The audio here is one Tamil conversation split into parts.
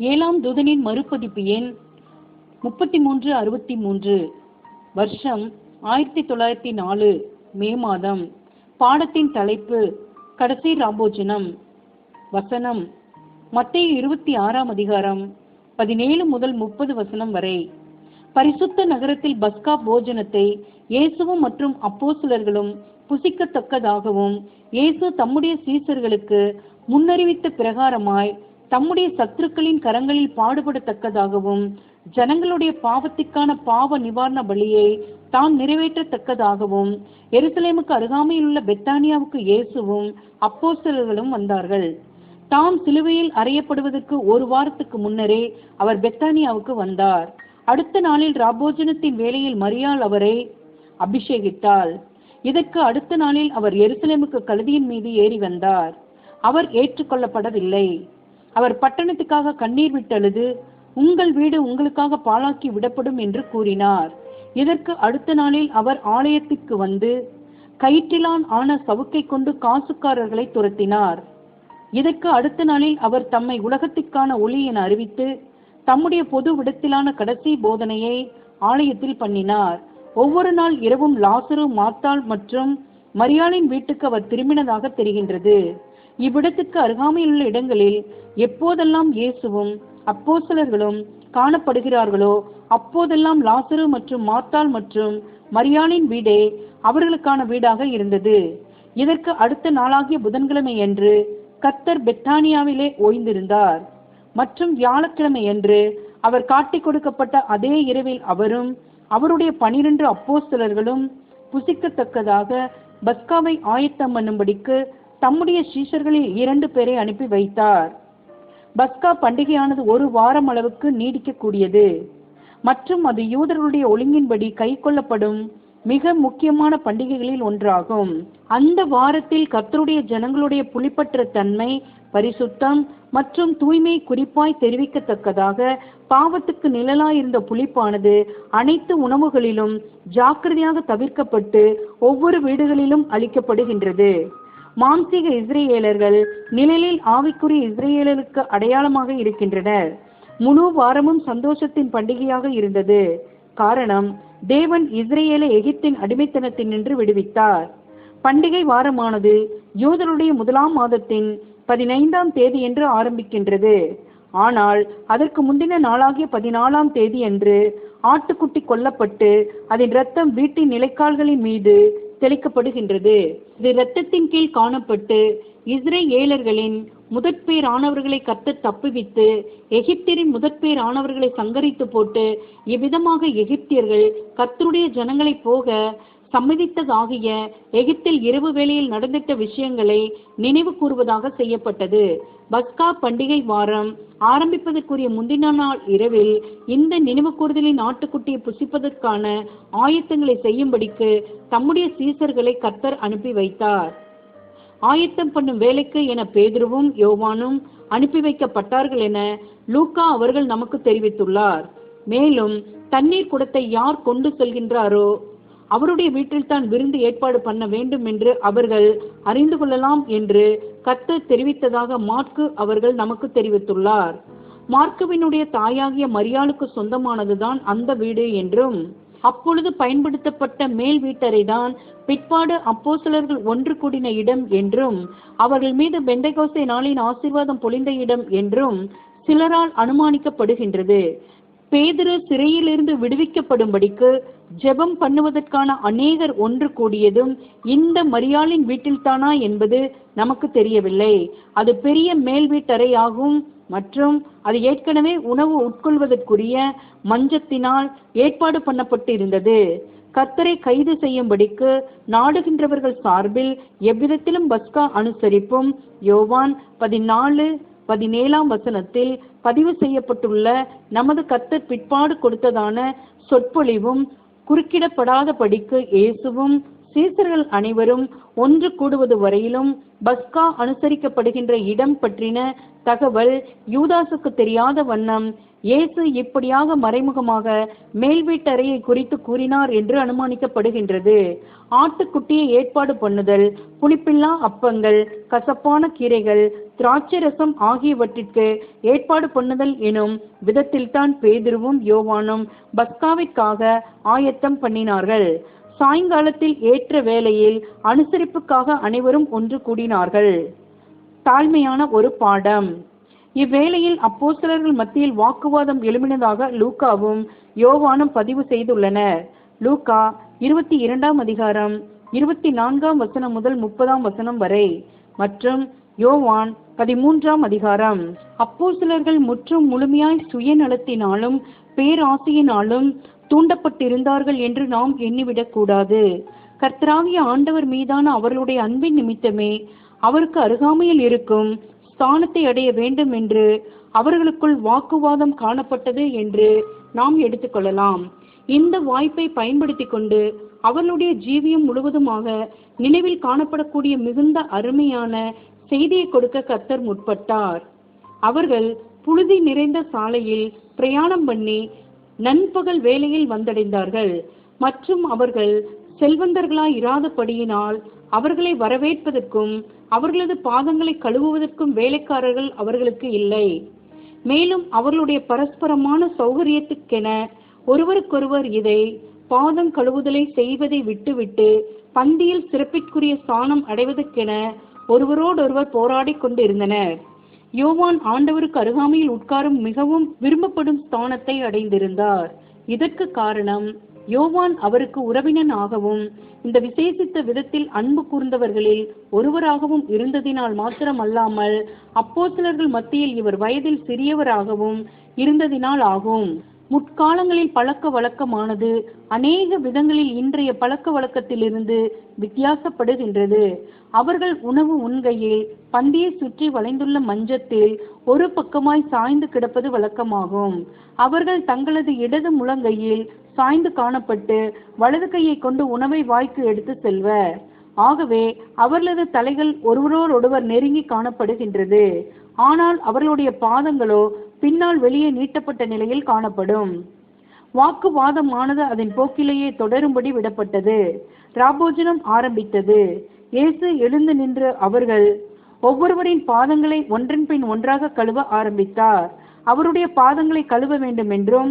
ஏழாம் தூதனின் மறுபதிப்பு எண் முப்பத்தி மூன்று அறுபத்தி மூன்று வருஷம் ஆயிரத்தி தொள்ளாயிரத்தி நாலு மே மாதம். பாடத்தின் தலைப்பு கடைசி ராபோஜனம் வசனம் மத்திய இருபத்தி ஆறாம் அதிகாரம் பதினேழு முதல் முப்பது வசனம் வரை. பரிசுத்த நகரத்தில் பஸ்கா போஜனத்தை இயேசுவும் மற்றும் அப்போஸ்தலர்களும் புசிக்கத்தக்கதாகவும் இயேசு தம்முடைய சீசர்களுக்கு முன்னறிவித்த பிரகாரமாய் தம்முடைய சத்துருக்களின் கரங்களில் பாடுபடத்தக்கதாகவும் ஜனங்களுடைய பாவத்திற்கான பாவ நிவாரண பலியை தான் நிறைவேற்றத்தக்கதாகவும் எருசலேமுக்கு அருகாமையில் உள்ள பெத்தானியாவுக்கு இயேசுவும் அப்போஸ்தலர்களும் வந்தார்கள். தாம் சிலுவையில் அறையப்படுவதற்கு ஒரு வாரத்துக்கு முன்னரே அவர் பெத்தானியாவுக்கு வந்தார். அடுத்த நாளில் ராபோஜனத்தின் வேலையில் மரியாள் அவரை அபிஷேகித்தாள். இதற்கு அடுத்த நாளில் அவர் எருசலேமுக்கு கழுதியின் மீது ஏறி வந்தார். அவர் ஏற்றுக்கொள்ளப்படவில்லை. அவர் பட்டணத்துக்காக கண்ணீர் விட்டழுது உங்கள் வீடு உங்களுக்காக பாழாக்கி விடப்படும் என்று கூறினார். இதற்கு அடுத்த நாளில் அவர் ஆலயத்திற்கு வந்து கயிற்றிலான் ஆன சவுக்கை கொண்டு காசுக்காரர்களை துரத்தினார். இதற்கு அடுத்த நாளில் அவர் தம்மை உலகத்திற்கான ஒளி என அறிவித்து தம்முடைய பொது விடத்திலான கடைசி போதனையை ஆலயத்தில் பண்ணினார். ஒவ்வொரு நாள் இரவும் லாசரு மாத்தாள் மற்றும் மரியாளின் வீட்டுக்கு அவர் திரும்பினதாக தெரிகின்றது. இவ்விடத்துக்கு அருகாமையில் உள்ள இடங்களில் எப்போதெல்லாம் இயேசுவும் அப்போசலர்களும் காணப்படுகிறார்களோ அப்போதெல்லாம் லாசரு மற்றும் மார்த்தாள் மற்றும் மரியாளின் வீடே அவர்களுக்கான வீடாக இருந்தது. இதற்கு அடுத்த நாளாகிய புதன்கிழமை அன்று கத்தர் பெத்தானியாவிலே ஓய்ந்திருந்தார். மற்றும் வியாழக்கிழமை அன்று அவர் காட்டிக் கொடுக்கப்பட்ட அதே இரவில் அவரும் அவருடைய பனிரெண்டு அப்போஸ்தலர்களும் புசிக்கத்தக்கதாக பஸ்காவை ஆயத்தம் பண்ணும்படிக்கு தம்முடைய சீஷர்களில் இரண்டு பேரை அனுப்பி வைத்தார். பஸ்கா பண்டிகையானது ஒரு வாரம் அளவுக்கு நீடிக்கக்கூடியது. மற்றும் அது யூதர்களுடைய ஒழுங்கின்படி கைக்கொள்ளப்படும் மிக முக்கியமான பண்டிகைகளில் ஒன்றாகும். அந்த வாரத்தில் கர்த்தருடைய ஜனங்களுடைய புளிப்பற்ற தன்மை பரிசுத்தம் மற்றும் தூய்மை குறிப்பாய் தெரிவிக்கத்தக்கதாக பாவத்துக்கு நிழலாயிருந்த புளிப்பானது அனைத்து உணவுகளிலும் ஜாக்கிரதையாக தவிர்க்கப்பட்டு ஒவ்வொரு வீடுகளிலும் அளிக்கப்படுகின்றது. மாம்சீக இஸ்ரேலர்கள் நிழலில் ஆவிக்குரிய இஸ்ரேலருக்கு அடையாளமாக இருக்கின்றனர். முழு வாரமும் சந்தோஷத்தின் பண்டிகையாக இருந்தது. காரணம் தேவன் இஸ்ரேலை எகிப்தின் அடிமைத்தனத்தினின்று விடுவித்தார். பண்டிகை வாரமானது யூதருடைய முதலாம் மாதத்தின் பதினைந்தாம் தேதி என்று ஆரம்பிக்கின்றது. ஆனால் அதற்கு முந்தின நாளாகிய பதினாலாம் தேதி அன்று ஆட்டுக்குட்டி கொல்லப்பட்டு அதன் இரத்தம் வீட்டின் நிலைக்கால்களின் மீது தெளிக்கப்படுகின்றது. இது இரத்தத்தின் கீழ் காணப்பட்டு இஸ்ரேலர்களின் முதற்பேர் ஆனவர்களை கத்த தப்புவித்து எகிப்தியரின் முதற்பேர் ஆனவர்களை சங்கரித்து போட்டு இவ்விதமாக எகிப்தியர்கள் கர்த்தருடைய ஜனங்களை போக சம்மதித்ததாகிய எகிப்தில் இரவு வேளையில் நடந்திட்ட விஷயங்களை நினைவு கூறுவதாக செய்யப்பட்டது. பஸ்கா பண்டிகை வாரம் ஆரம்பிப்பதற்குரிய முந்தின நாள் இரவில் இந்த நினைவு கூறுதலின் ஆட்டுக்குட்டியை புசிப்பதற்கான ஆயத்தங்களை செய்யும்படிக்கு தம்முடைய சீசர்களை கர்த்தர் அனுப்பி வைத்தார். ஆயத்தம் பண்ணும் வேலைக்கு என பேதுருவும் யோவானும் அனுப்பி வைக்கப்பட்டார்கள் என லூக்கா அவர்கள் நமக்கு தெரிவித்துள்ளார். மேலும் தண்ணீர் குடத்தை யார் கொண்டு செல்கின்றாரோ அவருடைய வீட்டில் தான் விருந்து ஏற்பாடு பண்ண வேண்டும் என்று அவர்கள் அறிந்து கொள்ளலாம் என்று கர்த்தர் தெரிவித்ததாக மார்க்கு அவர்கள் நமக்கு தெரிவித்துள்ளார். மார்க்குவினுடைய தாயாகிய மரியாளுக்கு சொந்தமானதுதான் அந்த வீடு என்றும் அப்பொழுது பயன்படுத்தப்பட்ட மேல் வீட்டறை தான் பிற்பாடு அப்போஸ்தலர்கள் ஒன்று கூடின இடம் என்றும் அவர்கள் மீது பெண்டைகோசை நாளின் ஆசீர்வாதம் பொழிந்த இடம் என்றும் சிலரால் அனுமானிக்கப்படுகின்றது. பேதுரு சிறையிலிருந்து விடுவிக்கப்படும்படிக்கு ஜெபம் பண்ணுவதற்கான அநேகர் ஒன்று கூடியதும் இந்த மரியாளின் வீட்டில்தானா என்பது நமக்கு தெரியவில்லை. அது பெரிய மேல் வீட்டறையாகும் மற்றும் அது ஏற்கனவே உணவு உட்கொள்வதற்குரிய மஞ்சத்தினால் ஏற்பாடு பண்ணப்பட்டு இருந்தது கர்த்தரை கைது செய்யும்படிக்கு நாடுகின்றவர்கள் சார்பில் எவ்விதத்திலும் பஸ்கா அனுசரிப்பும் யோவான் பதினாலு பதினேழாம் வசனத்தில் பதிவு செய்யப்பட்டுள்ள நமது கத்தர் பிற்பாடு கொடுத்ததான சொற்பொழிவும் குறுக்கிடப்படாதபடிக்கு இயேசுவும் சீசர்கள் அனைவரும் ஒன்று கூடுவது வரையிலும் பஸ்கா அனுசரிக்கப்படுகின்ற இடம் பற்றின தகவல் யூதாசுக்கு தெரியாத வண்ணம் இயேசு இப்படியாக மறைமுகமாக மேல் வீட்டறையை குறித்து கூறினார் என்று அனுமானிக்கப்படுகின்றது. ஆட்டுக்குட்டியை ஏற்பாடு பண்ணுதல் புளிப்பில்லா அப்பங்கள் கசப்பான கீரைகள் திராட்சை ரசம் ஆகியவற்றிற்கு ஏற்பாடு பண்ணுதல் எனும் விதத்தில்தான் பேதிருவும் யோவானும் பஸ்காவிற்காக ஆயத்தம் பண்ணினார்கள். சாயங்காலத்தில் ஏற்ற வேளையில் அனுசரிப்புக்காக அனைவரும் ஒன்று கூடினார்கள். தாழ்மையான ஒரு பாடம். இவ்வேளையில் அப்போஸ்தலர்கள் மத்தியில் வாக்குவாதம் எழுமினதாக லூக்காவும் யோவானும் பதிவு செய்துள்ளனர். லூக்கா இருபத்தி இரண்டாம் அதிகாரம் இருபத்தி நான்காம் வசனம் முதல் முப்பதாம் வசனம் வரை மற்றும் யோவான் பதிமூன்றாம் அதிகாரம். அப்போ சிலர்கள் முற்றும் முழுமையாய் சுயநலத்தினாலும் பேராசையினாலும் தூண்டப்பட்டிருந்தார்கள் என்று நாம் எண்ணிவிடக்கூடாது. கர்த்தராகிய ஆண்டவர் மீதான அவர்களுடைய அன்பின் நிமித்தமே அவருக்கு அருகாமையில் இருக்கும் ஸ்தானத்தை அடைய வேண்டும் என்று அவர்களுக்குள் வாக்குவாதம் காணப்பட்டது என்று நாம் எடுத்துக்கொள்ளலாம். இந்த வாய்ப்பை பயன்படுத்தி கொண்டு அவர்களுடைய ஜீவியம் முழுவதுமாக நினைவில் காணப்படக்கூடிய மிகுந்த அருமையான செய்தியை கொடுக்க கர்த்தர் முற்பட்டார். அவர்கள் புழுதி நிறைந்த சாலையில் பிரயாணம் பண்ணி நண்பகல் வேலையில் வந்தடைந்தார்கள். மற்றும் அவர்கள் செல்வந்தர்களாய் இராதபடியினால் அவர்களை வரவேற்பதற்கும் அவர்களது பாதங்களை கழுவுவதற்கும் வேலைக்காரர்கள் அவர்களுக்கு இல்லை. மேலும் அவர்களுடைய பரஸ்பரமான சௌகரியத்துக்கென ஒருவருக்கொருவர் இதை பாதம் கழுவுதலை செய்வதை விட்டுவிட்டு பந்தியில் சிறப்பிற்குரிய ஸ்தானம் அடைவதற்கென ஒருவரோடொருவர் போராடிக் கொண்டிருந்தனர். யோவான் ஆண்டவருக்கு அருகாமையில் உட்காரும் மிகவும் விரும்பப்படும் ஸ்தானத்தை அடைந்திருந்தார். இதற்கு காரணம் யோவான் அவருக்கு உறவினனாகவும் இந்த விசேஷித்த விதத்தில் அன்பு கூர்ந்தவர்களில் ஒருவராகவும் இருந்ததினால் மாத்திரமல்லாமல் அப்போஸ்தலர்கள் மத்தியில் இவர் வயதில் சிறியவராகவும் இருந்ததினால் ஆகும். முற்காலங்களில் பழக்க வழக்கமானது அநேக விதங்களில் இன்றைய பழக்க வழக்கத்திலிருந்து வித்தியாசப்படுகின்றது. அவர்கள் உணவு உண்கையில் பந்தியை சுற்றி வளைந்துள்ள மஞ்சத்தில் ஒரு பக்கமாய் சாய்ந்து கிடப்பது வழக்கமாகும். அவர்கள் தங்களது இடது முழங்கையில் சாய்ந்து காணப்பட்டு வலது கையை கொண்டு உணவை வாய்க்கு எடுத்து செல்வர். ஆகவே அவர்களது தலைகள் ஒருவரோடொருவர் நெருங்கி காணப்படுகின்றது. ஆனால் அவர்களுடைய பாதங்களோ பின்னால் வெளியே நீட்டப்பட்ட நிலையில் காணப்படும். வாக்குவாதமானது அதன் போக்கிலேயே தொடரும்படி விடப்பட்டது. ராபோஜனம் ஆரம்பித்தது. இயேசு எழுந்து நின்று அவர்கள் ஒவ்வொருவரின் பாதங்களை ஒன்றன் பின் ஒன்றாக கழுவ ஆரம்பித்தார். அவருடைய பாதங்களை கழுவ வேண்டும் என்றும்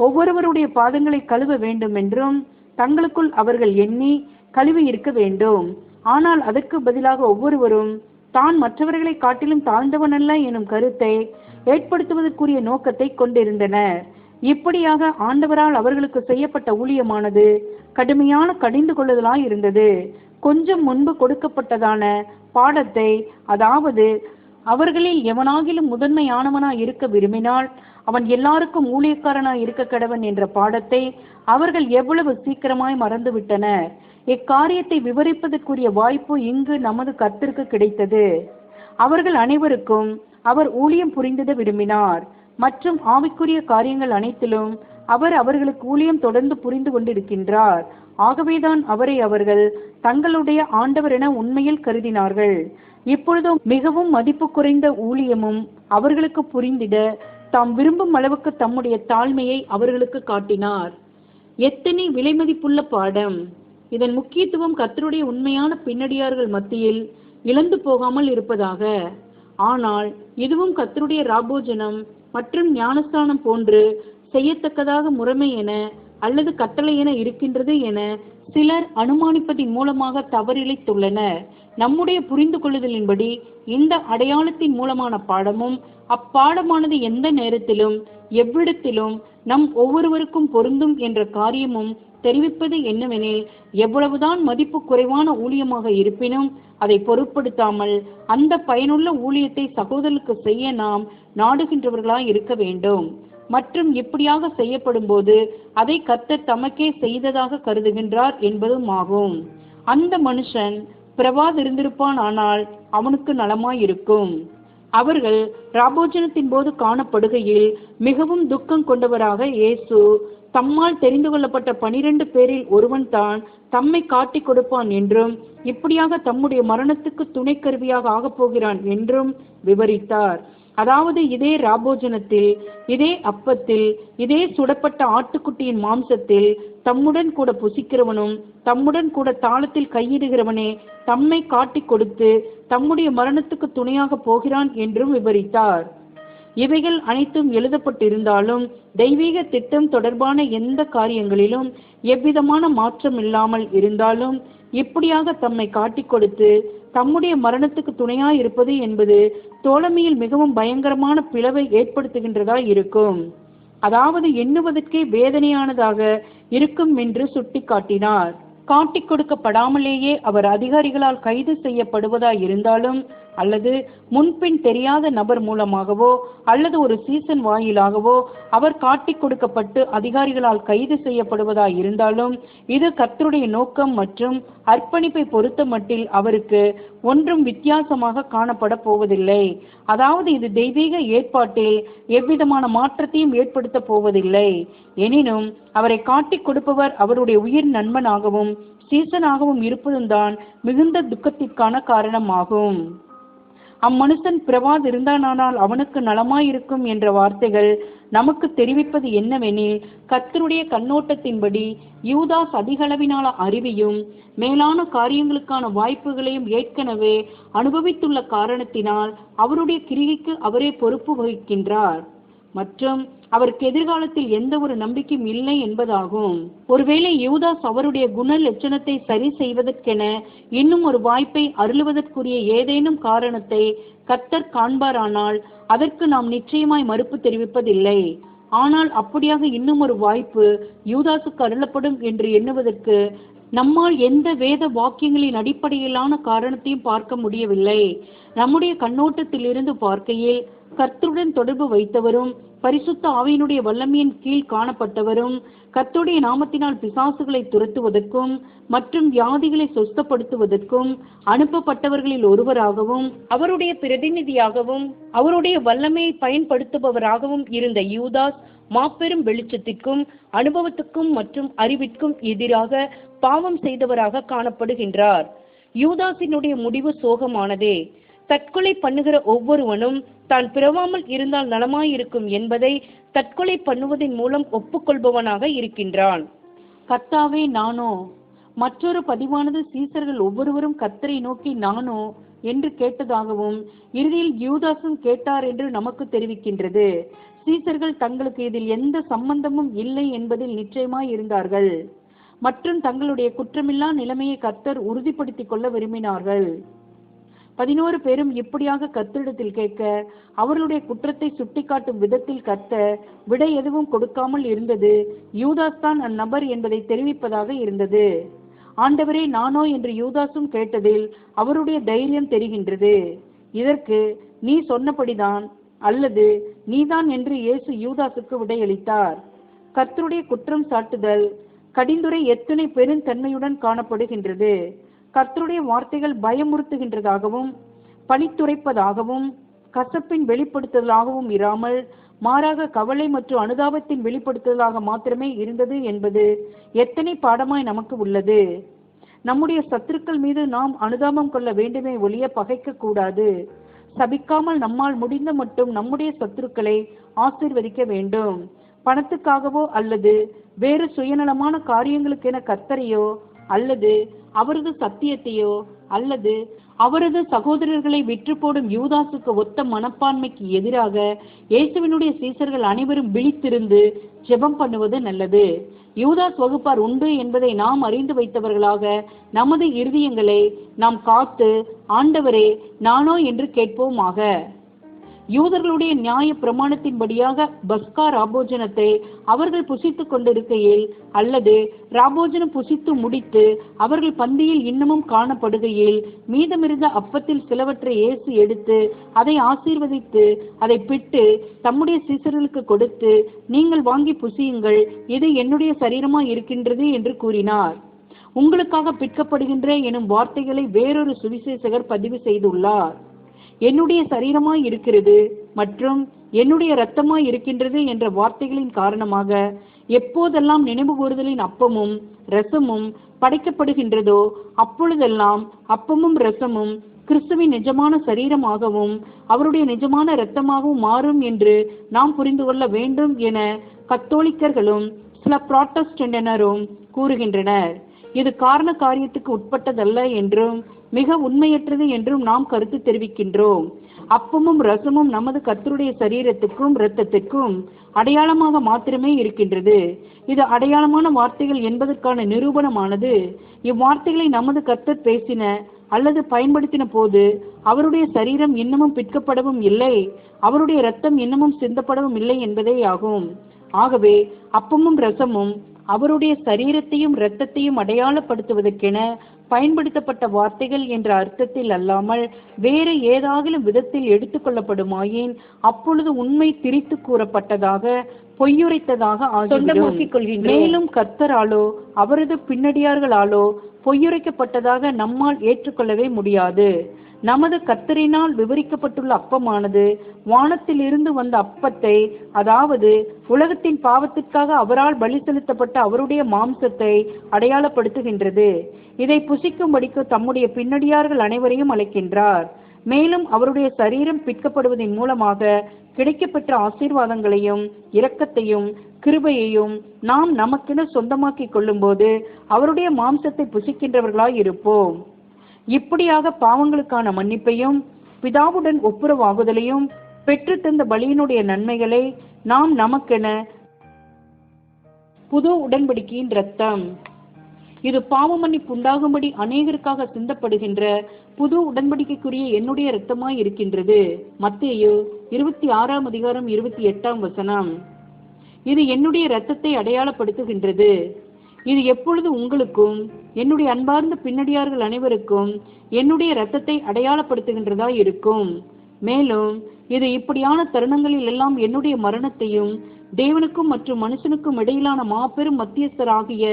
ஒவ்வொருவருடைய பாதங்களை கழுவ வேண்டும் என்றும் தங்களுக்குள் அவர்கள் எண்ணி கழுவி இருக்க வேண்டும். ஆனால் அதற்கு பதிலாக ஒவ்வொருவரும் தான் மற்றவர்களை காட்டிலும் தாழ்ந்தவனல்ல எனும் கருத்தை ஏற்படுத்துவதற்குரிய நோக்கத்தை கொண்டிருந்தனர். இப்படியாக ஆண்டவரால் அவர்களுக்கு செய்யப்பட்ட ஊழியமானது கடுமையான கடிந்து கொள்ளுதலாய் இருந்தது கொஞ்சம் முன்பு கொடுக்கப்பட்டதான பாடத்தை அதாவது அவர்களில் எவனாகிலும் முதன்மையானவனாய் இருக்க விரும்பினால் அவன் எல்லாருக்கும் ஊழியக்காரனாய் இருக்க கடவன் என்ற பாடத்தை அவர்கள் எவ்வளவு சீக்கிரமாய் மறந்துவிட்டனர். இக்காரியத்தை விவரிப்பதற்குரிய வாய்ப்பு இங்கு நமது கத்திற்கு கிடைத்தது. அவர்கள் அனைவருக்கும் அவர் ஊழியம் புரிந்திட விரும்பினார். மற்றும் ஆவிக்குரிய காரியங்கள் அனைத்திலும் அவர் அவர்களுக்கு ஊழியம் தொடர்ந்து புரிந்து கொண்டிருக்கின்றார். ஆகவேதான் அவரை அவர்கள் தங்களுடைய ஆண்டவர் என உண்மையில் கருதினார்கள். இப்பொழுதும் மிகவும் மதிப்பு குறைந்த ஊழியமும் அவர்களுக்கு புரிந்திட தாம் விரும்பும் அளவுக்கு தம்முடைய தாழ்மையை அவர்களுக்கு காட்டினார். எத்தனை விலைமதிப்புள்ள பாடம்! இதன் முக்கியத்துவம் கத்தருடைய உண்மையான பின்னடியார்கள் மத்தியில் இழந்து போகாமல் இருப்பதாக. ஆனால் இதுவும் கர்த்தருடைய ராபோஜனம் மற்றும் ஞானஸ்தானம் போன்று செய்யத்தக்கதாக முறைமை என அல்லது கட்டளை என இருக்கின்றது என சிலர் அனுமானிப்பதின் மூலமாக தவறிழைத்துள்ளனர். நம்முடைய புரிந்து கொள்ளுதலின்படி இந்த அடையாளத்தின் மூலமான பாடமும் அப்பாடமானது எந்த நேரத்திலும் எவ்விடத்திலும் நம் ஒவ்வொருவருக்கும் பொருந்தும் என்ற காரியமும் தெரிவிப்பது என்னவெனில் எவ்வளவுதான் மதிப்பு குறைவான ஊழியமாக இருப்பினும் அதை பொருட்படுத்தாமல் அந்த பயனுள்ள ஊழியத்தை சகோதரருக்கு செய்ய நாம் நாடுகின்றவர்களாய் இருக்க வேண்டும். மற்றும் இப்படியாக செய்யப்படும் போது அதை கர்த்தர் தமக்கே செய்ததாக கருதுகின்றார் என்பதும் ஆகும். அந்த மனுஷன் பிரபாத் இருந்திருப்பான் ஆனால் அவனுக்கு நலமாயிருக்கும். அவர்கள் ராபோஜனத்தின் போது காணப்படுகையில் மிகவும் துக்கம் கொண்டவராக இயேசு தம்மால் தெரிந்து கொள்ளப்பட்ட பனிரெண்டு பேரில் ஒருவன் தான் தம்மை காட்டிக் கொடுப்பான் என்றும் இப்படியாக தம்முடைய மரணத்துக்கு துணைக்கருவியாக ஆகப் போகிறான் என்றும் விவரித்தார். அதாவது இதே ராபோஜனத்தில் இதே அப்பத்தில் இதே சுடப்பட்ட ஆட்டுக்குட்டியின் மாம்சத்தில் தம்முடன் கூட புசிக்கிறவனும் தம்முடன் கூட தாளத்தில் கையிடுகிறவனே தம்மை காட்டிக் கொடுத்து தம்முடைய மரணத்துக்கு துணையாக போகிறான் என்றும் விவரித்தார். இவைகள் அனைத்தும் எழுதப்பட்டிருந்தாலும் தெய்வீக திட்டம் தொடர்பான எந்த காரியங்களிலும் எவ்விதமான மாற்றம் இல்லாமல் இருந்தாலும் இப்படியாக தம்மை காட்டிக் கொடுத்து தம்முடைய மரணத்துக்கு துணையாய் இருப்பது என்பது தோழமையில் மிகவும் பயங்கரமான பிளவை ஏற்படுத்துகின்றதா இருக்கும். அதாவது எண்ணுவதற்கே வேதனையானதாக இருக்கும் என்று சுட்டி காட்டினார் காட்டிக் கொடுக்கப்படாமலேயே அவர் அதிகாரிகளால் கைது செய்யப்படுவதாய் இருந்தாலும் அல்லது முன்பின் தெரியாத நபர் மூலமாகவோ அல்லது ஒரு சீசன் வாயிலாகவோ அவர் காட்டிக் கொடுக்கப்பட்டு அதிகாரிகளால் கைது செய்யப்படுவதாய் இருந்தாலும் இது கர்த்தருடைய நோக்கம் மற்றும் அர்ப்பணிப்பை பொறுத்த மட்டில் அவருக்கு ஒன்றும் வித்தியாசமாக காணப்பட போவதில்லை. அதாவது இது தெய்வீக ஏற்பாட்டில் எவ்விதமான மாற்றத்தையும் ஏற்படுத்த போவதில்லை. எனினும் அவரை காட்டிக் கொடுப்பவர் அவருடைய உயிர் நண்பனாகவும் சீசனாகவும் இருப்பதும் தான் மிகுந்த துக்கத்திற்கான காரணமாகும். அம்மனுஷன் பிரவாத் இருந்தானானால் அவனுக்கு நலமாயிருக்கும் என்ற வார்த்தைகள் நமக்கு தெரிவிப்பது என்னவெனில் கத்தருடைய கண்ணோட்டத்தின்படி யூதாஸ் அதிகளவினால அறிவியும் மேலான காரியங்களுக்கான வாய்ப்புகளையும் ஏற்கனவே அனுபவித்துள்ள காரணத்தினால் அவருடைய கிரிகைக்கு அவரே பொறுப்பு வகிக்கின்றார். மற்றும் அவருக்கு எதிர்காலத்தில் எந்த ஒரு நம்பிக்கையும் இல்லை என்பதாகும். ஒருவேளை யூதாஸ் அவருடைய குண லட்சணத்தை சரி செய்வதற்கென இன்னும் ஒரு வாய்ப்பை அருளுவதற்குரிய ஏதேனும் காரணத்தை கர்த்தர் காண்பாரானால் அதற்கு நாம் நிச்சயமாய் மறுப்பு தெரிவிப்பதில்லை. ஆனால் அப்படியாக இன்னும் ஒரு வாய்ப்பு யூதாசுக்கு அருளப்படும் என்று எண்ணுவதற்கு நம்மால் எந்த வேத வாக்கியங்களின் அடிப்படையிலான காரணத்தையும் பார்க்க முடியவில்லை. நம்முடைய கண்ணோட்டத்திலிருந்து பார்க்கையில் கர்த்தருடன் தொடர்பு வைத்தவரும் பரிசுத்த ஆவியினுடைய வல்லமையின் கீழ் காணப்பட்டவரும் கர்த்தருடைய நாமத்தினால் பிசாசுகளை துரத்துவதற்கும் மற்றும் வியாதிகளை சொஸ்தப்படுத்துவதற்கும் அனுப்பப்பட்டவர்களில் ஒருவராகவும் அவருடைய பிரதிநிதியாகவும் அவருடைய வல்லமையை பயன்படுத்துபவராகவும் இருந்த யூதாஸ் மாபெரும் வெளிச்சத்திற்கும் அனுபவத்துக்கும் மற்றும் அறிவிற்கும் எதிராக பாவம் செய்தவராக காணப்படுகின்றார். யூதாசினுடைய முடிவு சோகமானதே. தற்கொலை பண்ணுகிற ஒவ்வொருவனும் தான் பிறவாமல் இருந்தால் நலமாயிருக்கும் என்பதை தற்கொலை பண்ணுவதன் மூலம் ஒப்புக்கொள்பவனாக இருக்கின்றான். கர்த்தாவே நானோ? மற்றொரு பதிவானது சீசர்கள் ஒவ்வொருவரும் கத்தரை நோக்கி நானோ? என்று கேட்டதாகவும் இறுதியில் யூதாசும் கேட்டார் என்று நமக்கு தெரிவிக்கின்றது. சீசர்கள் தங்களுக்கு இதில் எந்த சம்பந்தமும் இல்லை என்பதில் நிச்சயமாய் இருந்தார்கள் மற்றும் தங்களுடைய குற்றமில்லா நிலைமையை கர்த்தர் உறுதிப்படுத்திக் கொள்ள விரும்பினார்கள். பதினோரு பேரும் இப்படியாக கர்த்தரிடத்தில் கேட்க அவர்களுடைய குற்றத்தை சுட்டிக்காட்டும் விதத்தில் கத்த விடை எதுவும் கொடுக்காமல் இருந்தது. யூதாஸ் தான் அந்நபர் என்பதை தெரிவிப்பதாக இருந்தது. ஆண்டவரே நானோ என்று யூதாசும் கேட்டதில் அவருடைய தைரியம் தெரிகின்றது. இதற்கு நீ சொன்னபடிதான் அல்லது நீதான் என்று இயேசு யூதாசுக்கு விடையளித்தார். கர்த்தருடைய குற்றம் சாட்டுதல் கடிந்துரை எத்தனை பெருந்தன்மையுடன் காணப்படுகின்றது. கர்த்தருடைய வார்த்தைகள் பயமுறுத்துகின்றதாகவும் பணித்துரைப்பதாகவும் கசப்பின் வெளிப்படுத்துதலாகவும் இராமல் மாறாக கவலை மற்றும் அனுதாபத்தின் வெளிப்படுத்துதலாக மாத்திரமே இருந்தது என்பது எத்தனை பாடமாய் நமக்கு உள்ளது? நம்முடைய சத்துருக்கள் மீது நாம் அனுதாபம் கொள்ள வேண்டுமே ஒழிய பகைக்க கூடாது. சபிக்காமல் நம்மால் முடிந்த மட்டும் நம்முடைய சத்துருக்களை ஆசீர்வதிக்க வேண்டும். பணத்துக்காகவோ அல்லது வேறு சுயநலமான காரியங்களுக்கென கர்த்தரையோ அல்லது அவரது சத்தியத்தையோ அல்லது அவரது சகோதரர்களை விற்று போடும் யூதாசுக்கு ஒத்த மனப்பான்மைக்கு எதிராக இயேசுவினுடைய சீசர்கள் அனைவரும் விழித்திருந்து ஜெபம் பண்ணுவது நல்லது. யூதாஸ் வகுப்பார் உண்டு என்பதை நாம் அறிந்து வைத்தவர்களாக நமது இருதயங்களை நாம் காத்து ஆண்டவரே நானோ என்று கேட்போமாக. யூதர்களுடைய நியாய பிரமாணத்தின்படியாக பஸ்கா ராபோஜனத்தை அவர்கள் புசித்துக் கொண்டிருக்கையில் அல்லது ராபோஜனம் புசித்து முடித்து அவர்கள் பந்தியில் இன்னமும் காணப்படுகையில் மீதமிருந்த அப்பத்தில் சிலவற்றை இயேசு எடுத்து அதை ஆசீர்வதித்து அதை பிட்டு தம்முடைய சீசர்களுக்கு கொடுத்து நீங்கள் வாங்கி புசியுங்கள் இது என்னுடைய சரீரமாய் இருக்கின்றது என்று கூறினார். உங்களுக்காக பிற்கப்படுகின்ற எனும் வார்த்தைகளை வேறொரு சுவிசேஷகர் பதிவு செய்துள்ளார். என்னுடைய சரீரமாய் இருக்கிறது மற்றும் என்னுடைய இரத்தமாய் இருக்கின்றது என்ற வார்த்தைகளின் காரணமாக எப்போதெல்லாம் நினைவு கூறுதலின் அப்பமும் ரசமும் படைக்கப்படுகின்றதோ அப்பொழுதெல்லாம் அப்பமும் ரசமும் கிறிஸ்துவின் நிஜமான சரீரமாகவும் அவருடைய நிஜமான இரத்தமாகவும் மாறும் என்று நாம் புரிந்து கொள்ள வேண்டும் என கத்தோலிக்கர்களும் சில புராட்டஸ்டன்டனரும் கூறுகின்றனர். இது காரண காரியத்துக்கு உட்பட்டதல்ல என்றும் மிக உண்மையற்றது என்றும் நாம் கருத்து தெரிவிக்கின்றோம். அப்பமும் ரசமும் நமது கர்த்தருடைய சரீரத்துக்கும் இரத்தத்துக்கும் அடையாளமாக மாத்திரமே இருக்கின்றது. இது அடையாளமான வார்த்தைகள் என்பதற்கான நிரூபணமானது. இவ்வார்த்தைகளை நமது கர்த்தர் பேசின அல்லது பயன்படுத்தின போது அவருடைய சரீரம் இன்னமும் பிற்கப்படவும் இல்லை. அவருடைய இரத்தம் இன்னமும் சிந்தப்படவும் இல்லை என்பதே ஆகும் ஆகவே அப்பமும் ரசமும் அவருடைய சரீரத்தையும் இரத்தத்தையும் அடையாளப்படுத்துவதற்கென பயன்படுத்தப்பட்ட வார்த்தைகள் என்ற அர்த்தத்தில் அல்லாமல் வேறு ஏதாகிலும் விதத்தில் எடுத்துக்கொள்ளப்படுமாயின் அப்பொழுது உண்மை திரித்து கூறப்பட்டதாக பொய்யுரைத்ததாக ஆகிவிடும். மேலும் கர்த்தராலோ அவரது பின்னடியார்களாலோ பொய்யுரைக்கப்பட்டதாக நம்மால் ஏற்றுக்கொள்ளவே முடியாது. நமது கர்த்தரினால் விவரிக்கப்பட்டுள்ள அப்பமானது வானத்தில் இருந்து வந்த அப்பத்தை அதாவது உலகத்தின் பாவத்திற்காக அவரால் பலி செலுத்தப்பட்ட அவருடைய மாம்சத்தை அடையாளப்படுத்துகின்றது. இதை புசிக்கும்படிக்கு தம்முடைய பின்னடியார்கள் அனைவரையும் அழைக்கின்றார். மேலும் அவருடைய சரீரம் பிற்கப்படுவதன் மூலமாக கிடைக்கப்பெற்ற ஆசீர்வாதங்களையும் இரக்கத்தையும் கிருபையையும் நாம் நமக்கென சொந்தமாக்கிக் கொள்ளும்போது அவருடைய மாம்சத்தை புசிக்கின்றவர்களாய் இருப்போம். இப்படியாக பாவங்களுக்கான மன்னிப்பையும் பிதாவுடன் ஒப்புரவாகுதலையும் பெற்று தந்த பலியினுடைய நன்மைகளை நாம் நமக்கென புது உடன்படிக்கையின் ரத்தம் இது பாவ மன்னிப்பு உண்டாகும்படி அநேகருக்காக சிந்தப்படுகின்ற புது உடன்படிக்கைக்குரிய என்னுடைய இரத்தமாய் இருக்கின்றது. மத்தேயு இருபத்தி ஆறாம் அதிகாரம் இருபத்தி எட்டாம் வசனம். இது என்னுடைய இரத்தத்தை அடையாளப்படுத்துகின்றது. இது எப்பொழுது உங்களுக்கும் என்னுடைய அன்பார்ந்த பின்னடியார்கள் அனைவருக்கும் என்னுடைய இரத்தத்தை அடையாளப்படுத்துகின்றதா இருக்கும். மேலும் இது இப்படியான தருணங்களில் எல்லாம் என்னுடைய மரணத்தையும் தேவனுக்கும் மற்றும் மனுஷனுக்கும் இடையிலான மாபெரும் மத்தியஸ்தராகிய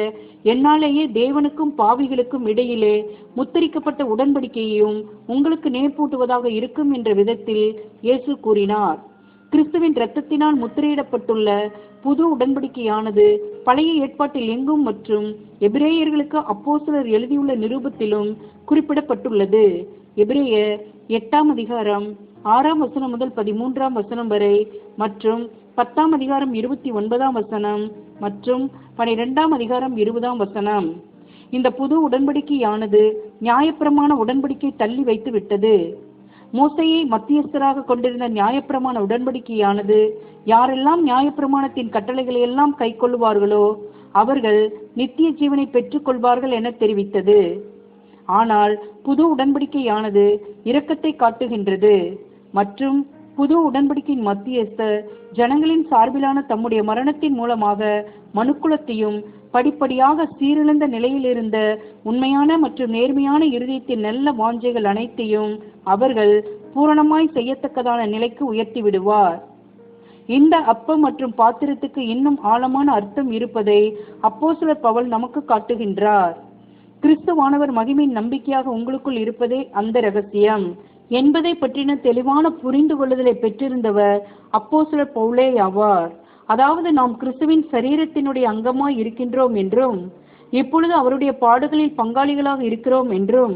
என்னாலேயே தேவனுக்கும் பாவிகளுக்கும் இடையிலே முத்தரிக்கப்பட்ட உடன்படிக்கையையும் உங்களுக்கு நேர்பூட்டுவதாக இருக்கும் என்ற விதத்தில் இயேசு கூறினார். கிறிஸ்துவின் இரத்தத்தினால் முத்திரையிடப்பட்டுள்ள புது உடன்படிக்கையானது பழைய ஏற்பாட்டில் எங்கும் மற்றும் எபிரேயர்களுக்கு அப்போசலர் எழுதியுள்ள நிரூபத்திலும் குறிப்பிடப்பட்டுள்ளது. எபிரேயர் எட்டாம் அதிகாரம் ஆறாம் வசனம் முதல் பதிமூன்றாம் வசனம் வரை மற்றும் பத்தாம் அதிகாரம் இருபத்தி ஒன்பதாம் வசனம் மற்றும் பனிரெண்டாம் அதிகாரம் இருபதாம் வசனம். இந்த புது உடன்படிக்கையானது நியாயப்பிரமாண உடன்படிக்கை தள்ளி வைத்து விட்டது. மோசையை மத்தியஸ்தராக கொண்டிருந்த நியாயப்பிரமாண உடன்படிக்கையானது யாரெல்லாம் நியாயப்பிரமாணத்தின் கட்டளைகளை எல்லாம் கைக்கொள்ளுவார்களோ அவர்கள் நித்திய ஜீவனை பெற்றுக் கொள்வார்கள் என தெரிவித்தது. ஆனால் புது உடன்படிக்கையானது இரக்கத்தை காட்டுகின்றது. மற்றும் புது உடன்படிக்கையின் மத்தியஸ்தர் ஜனங்களின் சார்பிலான தம்முடைய மரணத்தின் மூலமாக மனுக்குலத்தையும் படிப்படியாக சீரிழந்த நிலையில் இருந்த உண்மையான மற்றும் நேர்மையான இருதயத்தின் நல்ல வாஞ்சைகள் அனைத்தையும் அவர்கள் பூரணமாய் செய்யத்தக்கதான நிலைக்கு உயர்த்தி விடுவார். இந்த அப்பம் மற்றும் பாத்திரத்துக்கு இன்னும் ஆழமான அர்த்தம் இருப்பதை அப்போஸ்தலர் பவல் நமக்கு காட்டுகின்றார். கிறிஸ்துவானவர் மகிமையின் நம்பிக்கையாக உங்களுக்குள் இருப்பதே அந்த ரகசியம். என்பதை பற்றின தெளிவான புரிந்து கொள்ளுதலை பெற்றிருந்தவர் அப்போஸ்தலர் பவுலே ஆவார். அதாவது நாம் கிறிஸ்துவின் சரீரத்தினுடைய அங்கமாய் இருக்கின்றோம் என்றும் இப்பொழுது அவருடைய பாடுகளில் பங்காளிகளாக இருக்கிறோம் என்றும்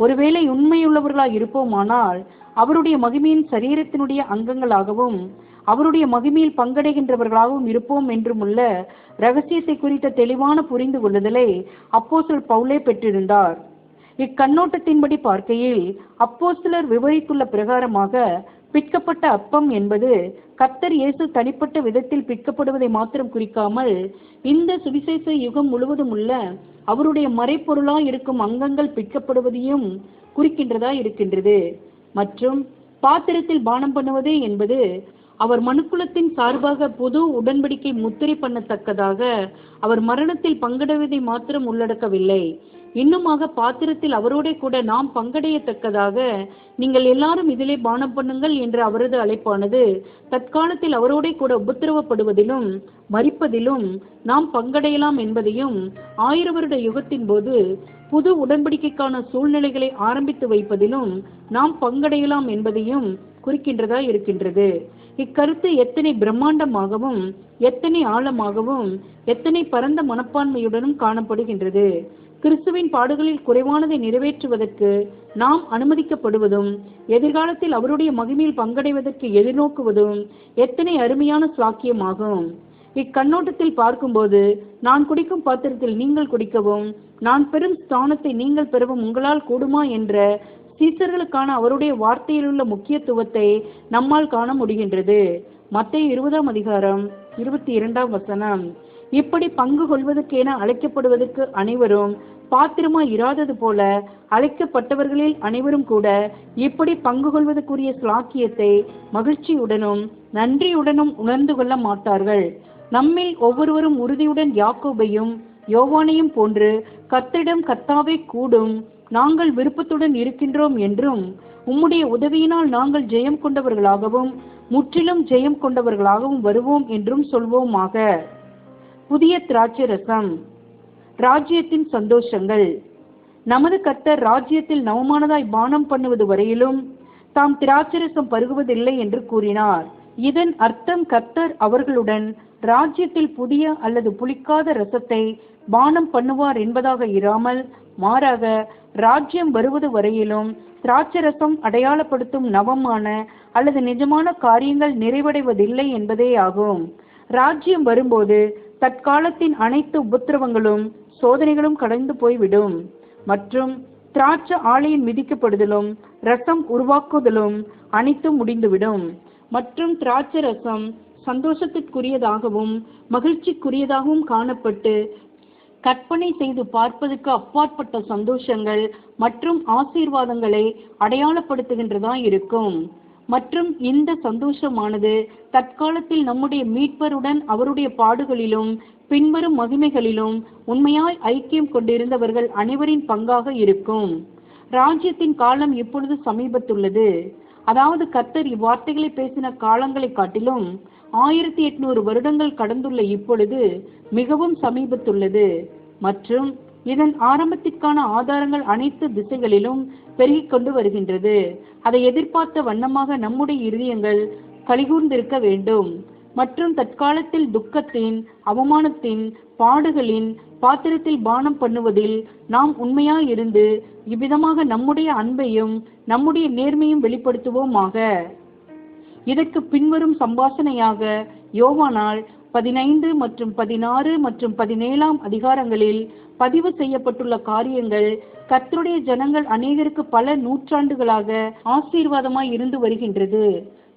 ஒருவேளை உண்மையுள்ளவர்களாக இருப்போமானால் அவருடைய மகிமையின் சரீரத்தினுடைய அங்கங்களாகவும் அவருடைய மகிமையில் பங்கடைகின்றவர்களாகவும் இருப்போம் என்றும் உள்ள ரகசியத்தை குறித்த தெளிவான புரிந்து கொள்ளுதலை அப்போசல் பவுலே பெற்றிருந்தார். இக்கண்ணோட்டத்தின்படி பார்க்கையில் அப்போஸ்தலர் விவரித்துள்ள பிரகாரமாக பிற்கப்பட்ட அப்பம் என்பது கத்தர் இயேசு தனிப்பட்ட விதத்தில் பிற்கப்படுவதை மாத்திரம் குறிக்காமல் இந்த சுவிசேஷ யுகம் முழுவதும் உள்ள அவருடைய மறைப்பொருளாய் இருக்கும் அங்கங்கள் பிற்கப்படுவதையும் குறிக்கின்றதா இருக்கின்றது. மற்றும் பாத்திரத்தில் பானம் பண்ணுவது என்பது அவர் மனுக்குலத்தின் சார்பாக புது உடன்படிக்கை முத்திரை பண்ணத்தக்கதாக அவர் மரணத்தில் பங்கடைவதை மாத்திரம் உள்ளடக்கவில்லை. இன்னுமாக பாத்திரத்தில் அவரோட கூட நாம் பங்கடையத்தக்கதாக நீங்கள் எல்லாரும் இதிலே பானம் பண்ணுங்கள் என்ற அவரது அழைப்பானது தற்காலத்தில் அவரோட கூட உபத்திரவப்படுவதிலும் மறிப்பதிலும் நாம் பங்கடையலாம் என்பதையும் ஆயிர வருட யுகத்தின் போது புது உடன்படிக்கைக்கான சூழ்நிலைகளை ஆரம்பித்து வைப்பதிலும் நாம் பங்கடையலாம் என்பதையும் குறிக்கின்றதா இருக்கின்றது இக்கருத்து எத்தனை பிரம்மாண்டமாகவும் எத்தனை ஆழமாகவும் எத்தனை பரந்த மனப்பான்மையுடனும் காணப்படுகின்றது. கிறிஸ்துவின் பாடுகளில் குறைவானதை நிறைவேற்றுவதற்கு நாம் அனுமதிக்கப்படுவதும் எதிர்காலத்தில் அவருடைய மகிமையில் பங்கடைவதற்கு எதிர்நோக்குவதும் எத்தனை அருமையான சாக்கியமாகும் இக்கண்ணோட்டத்தில் பார்க்கும்போது நான் குடிக்கும் பாத்திரத்தில் நீங்கள் குடிக்கவும் நான் பெறும் ஸ்தானத்தை நீங்கள் பெறவும் உங்களால் கூடுமா என்ற சீசர்களுக்கான அவருடைய வார்த்தையிலுள்ள முக்கியத்துவத்தை நம்மால் காண முடிகின்றது. மத்திய இருபதாம் அதிகாரம் இருபத்தி இரண்டாம் வசனம். இப்படி பங்கு கொள்வதற்கென அழைக்கப்படுவதற்கு அனைவரும் பாத்திரமா இராதது போல அழைக்கப்பட்டவர்களில் அனைவரும் கூட இப்படி பங்கு கொள்வதற்குரிய ஸ்லாக்கியத்தை மகிழ்ச்சியுடனும் நன்றியுடனும் உணர்ந்து கொள்ள மாட்டார்கள். நம்மில் ஒவ்வொருவரும் உறுதியுடன் யாக்கோபையும் யோவானையும் போன்று கத்திடம் கத்தாவே கூடும் நாங்கள் விருப்பத்துடன் இருக்கின்றோம் என்றும் உம்முடைய உதவியினால் நாங்கள் ஜெயம் கொண்டவர்களாகவும் முற்றிலும் ஜெயம் கொண்டவர்களாகவும் வருவோம் என்றும் சொல்வோமாக. புதிய திராட்சை ரசம் ராஜ்யத்தின் சந்தோஷங்கள். நமது கர்த்தர் ராஜ்யத்தில் நவமானதாய் பானம் பண்ணுவது வரையிலும் தாம் திராட்சரசம் பருகுவதில்லை என்று கூறினார். இதன் அர்த்தம் கர்த்தர் அவர்களுடன் ராஜ்யத்தில் புதிய அல்லது புளிக்காத ரசத்தை பானம் பண்ணுவார் என்பதாக இராமல் மாறாக ராஜ்யம் வருவது வரையிலும் திராட்சரசம் அடையாளப்படுத்தும் நவமான அல்லது நிஜமான காரியங்கள் நிறைவடைவதில்லை என்பதே ஆகும். ராஜ்யம் வரும்போது தற்காலத்தின் அனைத்து உபத்திரவங்களும் சோதனைகளும் கடந்து போய்விடும். மற்றும் திராட்சை ஆலையின் மிதிக்கப்படுதலும் ரசம் உருவாக்குதலும் அனைத்தும் முடிந்துவிடும். மற்றும் திராட்சை ரசம் சந்தோஷத்திற்குரியதாகவும் மகிழ்ச்சிக்குரியதாகவும் காணப்பட்டு கற்பனை செய்து பார்ப்பதற்கு அப்பாற்பட்ட சந்தோஷங்கள் மற்றும் ஆசீர்வாதங்களை அடையாளப்படுத்துகின்றதா இருக்கும். மற்றும் இந்த சந்தோஷமானது தற்காலத்தில் நம்முடைய மீட்பருடன் அவருடைய பாடுகளிலும் பின்வரும் மகிமைகளிலும் உண்மையாய் ஐக்கியம் கொண்டிருந்தவர்கள் அனைவரின் பங்காக இருக்கும். ராஜ்யத்தின் காலம் இப்பொழுது சமீபத்துள்ளது. அதாவது கத்தர் இவ்வார்த்தைகளை பேசின காலங்களை காட்டிலும் ஆயிரத்தி எட்நூறு வருடங்கள் கடந்துள்ள இப்பொழுது மிகவும் சமீபத்துள்ளது. மற்றும் இதன் ஆரம்பத்திற்கான ஆதாரங்கள் அனைத்து திசைகளிலும் பெருகிக் கொண்டு வருகின்றது. அதை எதிர்பார்த்த வண்ணமாக நம்முடைய இருதயங்கள் கலிகூர்ந்திருக்க வேண்டும். மற்றும் தற்காலத்தில் துக்கத்தின் அவமானத்தின் பாடுகளின் பாத்திரத்தில் பானம் பண்ணுவதில் நாம் உண்மையாய் இருந்து இவ்விதமாக நம்முடைய அன்பையும் நம்முடைய நேர்மையும் வெளிப்படுத்துவோமாக. இதற்கு பின்வரும் சம்பாஷணையாக யோவானால் பதினைந்து மற்றும் பதினாறு மற்றும் பதினேழாம் அதிகாரங்களில் பதிவு செய்யப்பட்டுள்ள காரியங்கள் கர்த்தருடைய ஜனங்கள் அநேகருக்கு பல நூற்றாண்டுகளாக ஆசீர்வாதமாய் இருந்து வருகின்றது.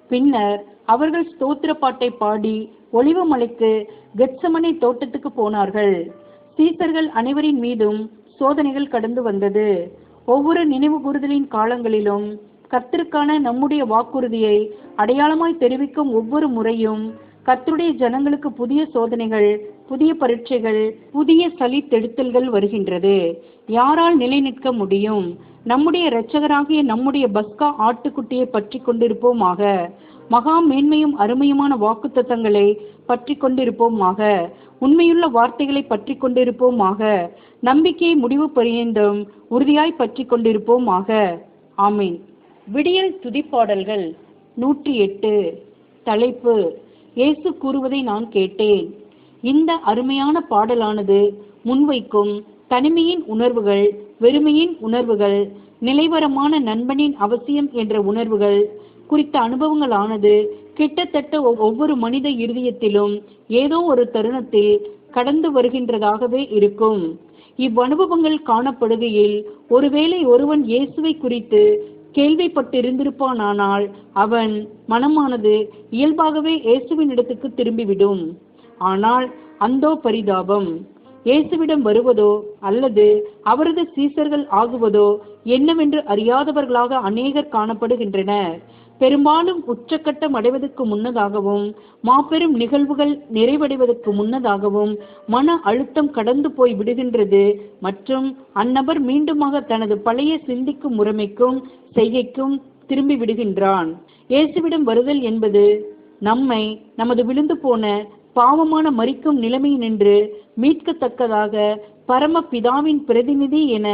பின்னர் அவர்கள் ஸ்தோத்திர பாட்டை பாடி ஒளிவமலைக்கு கெட்சமனை தோட்டத்துக்கு போனார்கள். சீசர்கள் அனைவரின் மீதும் சோதனைகள் கடந்து வந்தது. ஒவ்வொரு நினைவு கூறுதலின் காலங்களிலும் கர்த்தருக்கான நம்முடைய வாக்குறுதியை அடையாளமாய் தெரிவிக்கும் ஒவ்வொரு முறையும் கர்த்தருடைய ஜனங்களுக்கு புதிய சோதனைகள் புதிய பரீட்சைகள் புதிய சலித்தெடுத்தல்கள் வருகின்றது. யாரால் நிலை நிற்க முடியும்? நம்முடைய இரட்சகராகிய நம்முடைய பஸ்கா ஆட்டுக்குட்டியை பற்றி கொண்டிருப்போமாக. மகா மேன்மையும் அருமையுமான வாக்குத்தத்தங்களை பற்றி கொண்டிருப்போமாக. உண்மையுள்ள வார்த்தைகளை பற்றி கொண்டிருப்போமாக. நம்பிக்கையை முடிவு பரியந்தம் உறுதியாய் பற்றி கொண்டிருப்போமாக. ஆமீன். விடியல் துதிப்பாடல்கள் நூற்றி எட்டு தலைப்பு இயேசு கூறுவதை நான் கேட்டேன். இந்த அருமையான பாடலானது முன்வைக்கும் தனிமையின் உணர்வுகள் வெறுமையின் உணர்வுகள் நிலைவரமான நண்பனின் அவசியம் என்ற உணர்வுகள் குறித்த அனுபவங்களானது கிட்டத்தட்ட ஒவ்வொரு மனித இருதயத்திலும் ஏதோ ஒரு தருணத்தில் கடந்து வருகின்றதாகவே இருக்கும். இவ்வனுபவங்கள் காணப்படுகையில் ஒருவேளை ஒருவன் இயேசுவை குறித்து கேள்விப்பட்டிருந்திருப்பானானால் அவன் மனமானது இயல்பாகவே இயேசுவின் இடத்துக்கு திரும்பிவிடும். ஆனால் அந்தோ பரிதாபம். இயேசுவிடம் வருவதோ அல்லது அவரது சீசர்கள் ஆகுவதோ என்னவென்று அறியாதவர்களாக அநேகர் காணப்படுகின்றனர். பெரும்பாலும் உச்சக்கட்டம் அடைவதற்கு முன்னதாகவும் மாபெரும் நிகழ்வுகள் நிறைவடைவதற்கு முன்னதாகவும் மன அழுத்தம் கடந்து போய் விடுகின்றது மற்றும் அந்நபர் மீண்டுமாக தனது பழைய சிந்திக்கும் முறைமைக்கும் செய்கைக்கும் திரும்பி விடுகின்றான். இயேசுவிடம் வருதல் என்பது நம்மை நமது விழுந்து போன பாவமான மறிக்கும் நிலைமையினின்று மீட்கத்தக்கதாக பரமபிதாவின் பிரதிநிதி என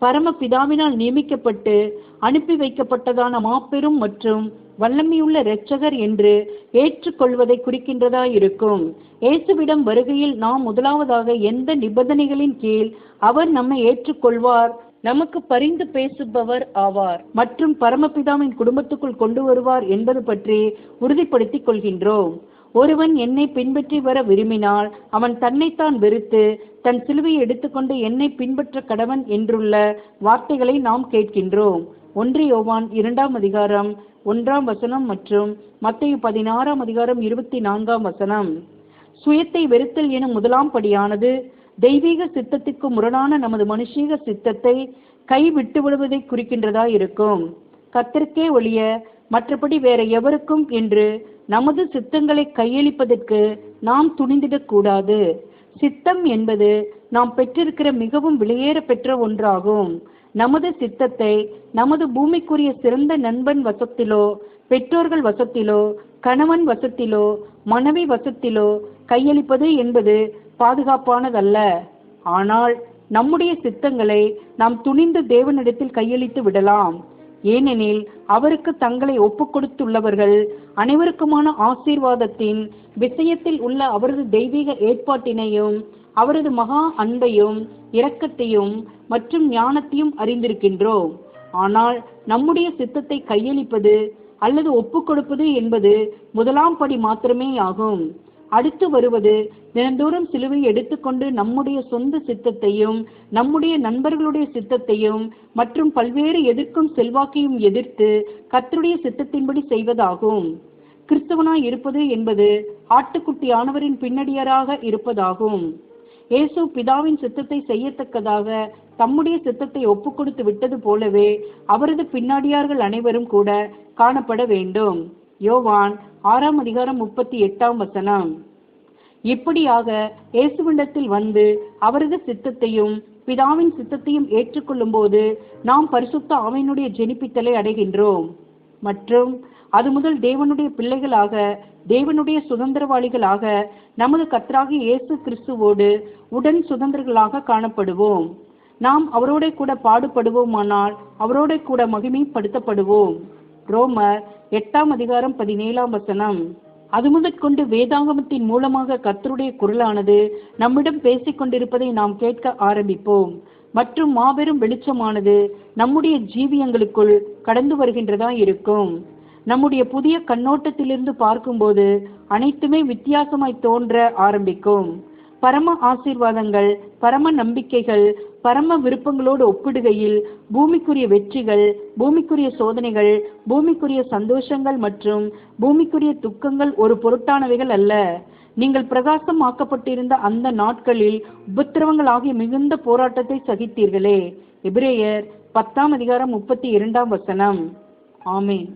பரமபிதாவினால் நியமிக்கப்பட்டு அனுப்பி வைக்கப்பட்டதான மாபெரும் மற்றும் வல்லமையுள்ள இரட்சகர் என்று ஏற்றுக்கொள்வதை குறிக்கின்றதா இருக்கும் இயேசுவிடம் வருகையில் நாம் முதலாவதாக எந்த நிபந்தனைகளின் கீழ் அவர் நம்மை ஏற்றுக்கொள்வார்? நமக்கு பரிந்து பேசுபவர் ஆவார். மற்றும் பரமபிதாவின் குடும்பத்துக்குள் கொண்டு வருவார் என்பது பற்றி உறுதிப்படுத்திக் கொள்கின்றோம். ஒருவன் என்னை பின்பற்றி வர விரும்பினால் அவன் தன்னைத்தான் வெறுத்து தன் சிலுவையை எடுத்துக்கொண்டு என்னை பின்பற்ற கடவன் என்றுள்ள வார்த்தைகளை நாம் கேட்கின்றோம். ஒன்று யோவான் இரண்டாம் அதிகாரம் ஒன்றாம் வசனம் மற்றும் மத்திய பதினாறாம் அதிகாரம் இருபத்தி நான்காம் வசனம். சுயத்தை வெறுத்தல் எனும் முதலாம் படியானது தெய்வீக சித்தத்திற்கு முரணான நமது மனுஷீக சித்தத்தை கை விட்டு விடுவதை குறிக்கின்றதா இருக்கும் கத்திற்கே ஒழிய மற்றபடி வேற எவருக்கும் என்று நமது சித்தங்களை கையளிப்பதற்கு நாம் துணிந்திடக் கூடாது சித்தம் என்பது நாம் பெற்றிருக்கிற மிகவும் விலையேற பெற்ற ஒன்றாகும். நமது சித்தத்தை நமது பூமிக்குரிய சிறந்த நண்பன் வசத்திலோ பெற்றோர்கள் வசத்திலோ கணவன் வசத்திலோ மனைவி வசத்திலோ கையளிப்பது என்பது பாதுகாப்பானதல்ல. ஆனால் நம்முடைய சித்தங்களை நாம் துணிந்து தேவனிடத்தில் கையளித்து விடலாம். ஏனெனில் அவருக்கு தங்களை ஒப்புக் கொடுத்துள்ளவர்கள் அனைவருக்குமான ஆசீர்வாதத்தின் விஷயத்தில் உள்ள அவரது தெய்வீக ஏற்பாட்டினையும் அவரது மகா அன்பையும் இரக்கத்தையும் மற்றும் ஞானத்தையும் அறிந்திருக்கின்றோம். ஆனால் நம்முடைய சித்தத்தை கையளிப்பது அல்லது ஒப்புக் கொடுப்பது என்பது முதலாம் படி மாத்திரமே ஆகும் அடுத்து வருவது தினந்தோறும் சிலுவை எடுத்துக்கொண்டு நம்முடைய சொந்த சித்தத்தையும் நம்முடைய நண்பர்களுடைய சித்தத்தையும் மற்றும் பல்வேறு எதிர்க்கும் செல்வாக்கையும் எதிர்த்து கத்தருடைய சித்தத்தின்படி செய்வதாகும். கிறிஸ்தவனாய் இருப்பது என்பது ஆட்டுக்குட்டியானவரின் பின்னடியராக இருப்பதாகும். இயேசு பிதாவின் சித்தத்தை செய்யத்தக்கதாக தம்முடைய சித்தத்தை ஒப்புக் கொடுத்து விட்டது போலவே அவரது பின்னாடியார்கள் அனைவரும் கூட காணப்பட வேண்டும். யோவான் ஆறாம் அதிகாரம் முப்பத்தி எட்டாம் வசனம். இப்படியாக இயேசுவிடத்தில் வந்து அவரது சித்தத்தையும் பிதாவின் சித்தத்தையும் ஏற்றுக்கொள்ளும் போது நாம் பரிசுத்த அவனுடைய ஜெனிப்பித்தலை அடைகின்றோம். மற்றும் அது முதல் தேவனுடைய பிள்ளைகளாக தேவனுடைய சுதந்திரவாளிகளாக நமது கர்த்தராகிய இயேசு கிறிஸ்துவோடு உடன் சுதந்திரர்களாக காணப்படுவோம். நாம் அவரோட கூட பாடுபடுவோமானால் அவரோட கூட மகிமைப்படுத்தப்படுவோம். ரோமர் எட்டாம் அதிகாரம் பதினேழாம் வசனம். அது முதற்கொண்டு வேதாங்கமத்தின் மூலமாக கர்த்தருடைய குரலானது நம்மிடம் பேசிக்கொண்டிருப்பதை நாம் கேட்க ஆரம்பிப்போம். மற்றும் மாபெரும் வெளிச்சமானது நம்முடைய ஜீவியங்களுக்குள் கடந்து வருகின்றதா இருக்கும். நம்முடைய புதிய கண்ணோட்டத்திலிருந்து பார்க்கும்போது அனைத்துமே வித்தியாசமாய் தோன்ற ஆரம்பிக்கும். பரம ஆசீர்வாதங்கள் பரம நம்பிக்கைகள் பரம விருப்பங்களோடு ஒப்பிடுகையில் பூமிக்குரிய வெற்றிகள் பூமிக்குரிய சோதனைகள் பூமிக்குரிய சந்தோஷங்கள் மற்றும் பூமிக்குரிய துக்கங்கள் ஒரு பொருட்டானவைகள் அல்ல. நீங்கள் பிரகாசம் ஆக்கப்பட்டிருந்த அந்த நாட்களில் உபத்திரவங்கள் ஆகிய மிகுந்த போராட்டத்தை சகித்தீர்களே. எபிரேயர் பத்தாம் அதிகாரம் முப்பத்தி இரண்டாம் வசனம். ஆமேன்.